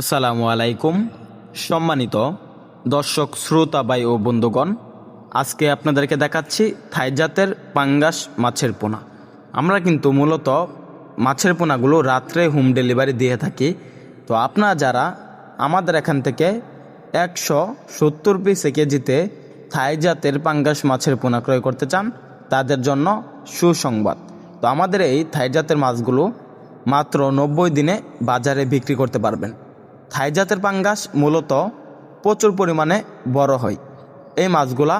আসসালামু আলাইকুম। সম্মানিত দর্শক, শ্রোতা বাই ও বন্ধুগণ, আজকে আপনাদেরকে দেখাচ্ছি থাইজাতের পাঙ্গাস মাছের পোনা। আমরা কিন্তু মূলত মাছের পোনাগুলো রাত্রে হোম ডেলিভারি দিয়ে থাকি। তো আপনারা যারা আমাদের এখান থেকে একশো সত্তর পিস কেজিতে থাইজাতের পাঙ্গাস মাছের পোনা ক্রয় করতে চান, তাদের জন্য সুসংবাদ। তো আমাদের এই থাইজাতের মাছগুলো মাত্র নব্বই দিনে বাজারে বিক্রি করতে পারবেন। থাই জাতের পাঙ্গাস মূলত প্রচুর পরিমাণে বড় হয়। এই মাছগুলা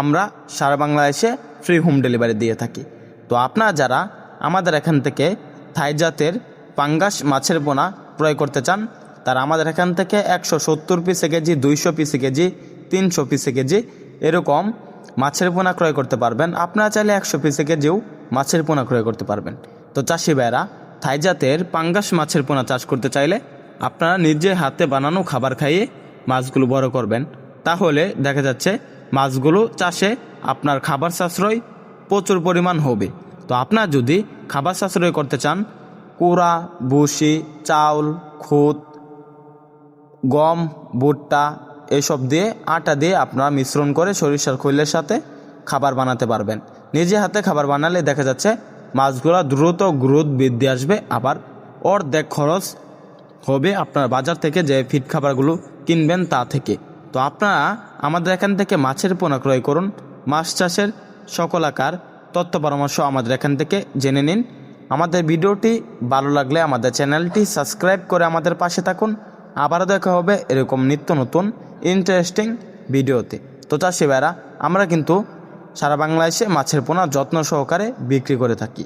আমরা সারা বাংলাদেশে ফ্রি হোম ডেলিভারি দিয়ে থাকি। তো আপনারা যারা আমাদের এখান থেকে থাই জাতের পাঙ্গাস মাছের পোনা ক্রয় করতে চান, তারা আমাদের এখান থেকে একশো সত্তর পিসে কেজি, দুইশো পিসে কেজি, তিনশো পিসে কেজি এরকম মাছের পোনা ক্রয় করতে পারবেন। আপনারা চাইলে একশো পিসে কেজিও মাছের পোনা ক্রয় করতে পারবেন। তো চাষি ভাইরা, থাই জাতের পাঙ্গাস মাছের পোনা চাষ করতে চাইলে আপনারা নিজে হাতে বানানো খাবার খাইয়ে মাছগুলো বড় করবেন। তাহলে দেখা যাচ্ছে মাছগুলো চাষে আপনার খাবার সাশ্রয় প্রচুর পরিমাণ হবে। তো আপনার যদি খাবার সাশ্রয় করতে চান, কুড়া বুসি চাউল, খুদ, গম, ভুট্টা, এসব দিয়ে আটা দিয়ে আপনারা মিশ্রণ করে সরিষার খৈলের সাথে খাবার বানাতে পারবেন। নিজে হাতে খাবার বানালে দেখা যাচ্ছে মাছগুলো দ্রুত গ্রোথ বৃদ্ধি আসবে, আবার অর্ধেক খরচ হবে আপনার বাজার থেকে যে ফিট খাবারগুলো কিনবেন তা থেকে। তো আপনারা আমাদের এখান থেকে মাছের পোনা ক্রয় করুন, মাছ চাষের সকল আকার, তথ্য পরামর্শ আমাদের এখান থেকে জেনে নিন। আমাদের ভিডিওটি ভালো লাগলে আমাদের চ্যানেলটি সাবস্ক্রাইব করে আমাদের পাশে থাকুন। আবারও দেখা হবে এরকম নিত্য নতুন ইন্টারেস্টিং ভিডিওতে। তো চাষি ভাইরা, আমরা কিন্তু সারা বাংলাদেশে মাছের পোনা যত্ন সহকারে বিক্রি করে থাকি।